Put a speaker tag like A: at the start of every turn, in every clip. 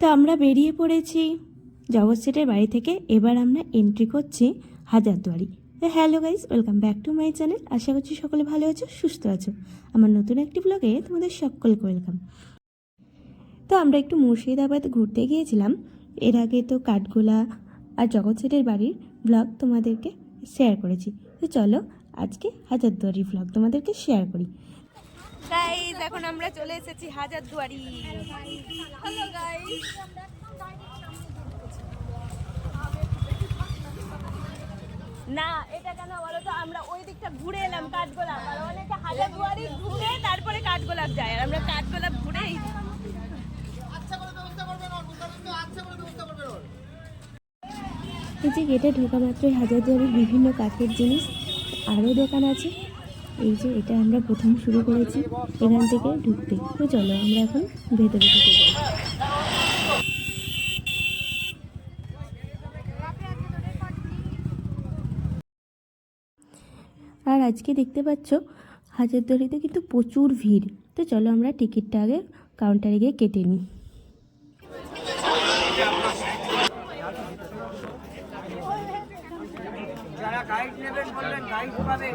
A: তো আমরা বেরিয়ে পড়েছি। জগৎ সেটের বাড়ি থেকে এবার আমরা এন্ট্রি করছি Hazarduari. Hello guys welcome back to my channel আশা করছি সকলে ভালো আছো, সুস্থ আছো। আমার নতুন একটি ব্লগে তোমাদের সকলকে ওয়েলকাম তো আমরা একটু মুর্শিদাবাদ ঘুরতে গিয়েছিলাম। এর আগে তো কাঠগোলা আর জগৎ সেটের বাড়ির ব্লগ তোমাদেরকে শেয়ার করেছি। তো চলো আজকে হাজারদুয়ারি ব্লগ তোমাদেরকে শেয়ার করি। গাইজ এখন আমরা চলে এসেছি হাজারদুয়ারি। হ্যালো গাইজ না, এটা কেন বলো তো? আমরা ওই দিকটা ঘুরে এলাম কাঠগোলাপ। আর অনেকে হাজারদুয়ারি ঘুরে তারপরে কাঠগোলাপ যায়। আর আমরা কাঠগোলাপ ঘুরে এই যে গেটে ঢোকা মাত্রই হাজারদুয়ারির বিভিন্ন কাঠের জিনিস। আরও দোকান আছে। এই যে এটা আমরা প্রথম শুরু করেছি, এখান থেকে ঢুকতে। তো চলো আমরা এখন ভেতরে ঢুকে যাই। আর আজকে দেখতে পাচ্ছ, হাজারদুয়ারিতে কিন্তু প্রচুর ভিড়। তো চলো আমরা টিকিটটা আগে কাউন্টারে গিয়ে কেটে নিই।
B: যারা গাইড নেবেন বলবেন গাইড পাবেন।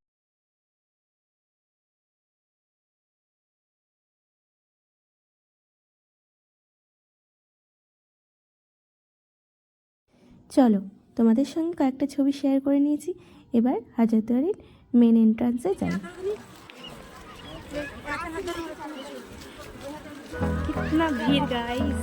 A: চলো, তোমাদের সঙ্গে কয়েকটা ছবি শেয়ার করে নিয়েছি। এবার হাজারদুয়ারির মেন এন্ট্রান্সে যাই। ভিড় গাইস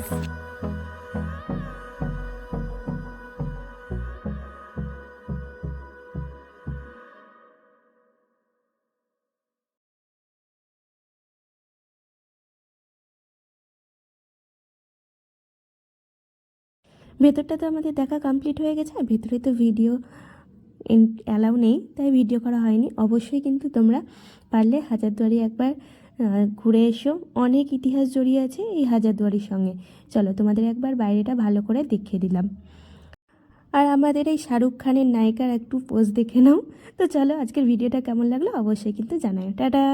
A: ভেতরটা তো আমাদের দেখা কমপ্লিট হয়ে গেছে, আর ভেতরে তো ভিডিও অ্যালাউ নেই, তাই ভিডিও করা হয়নি। অবশ্যই কিন্তু তোমরা পারলে হাজারদুয়ারি একবার ঘুরে এসো। অনেক ইতিহাস জড়িয়ে আছে এই হাজারদুয়ারির সঙ্গে। চলো, তোমাদের একবার বাইরেটা ভালো করে দেখিয়ে দিলাম। আর আমাদের এই শাহরুখ খানের নায়িকার একটু পোজ দেখে নাও। তো চলো, আজকের ভিডিওটা কেমন লাগল? অবশ্যই কিন্তু জানাও। টাটা!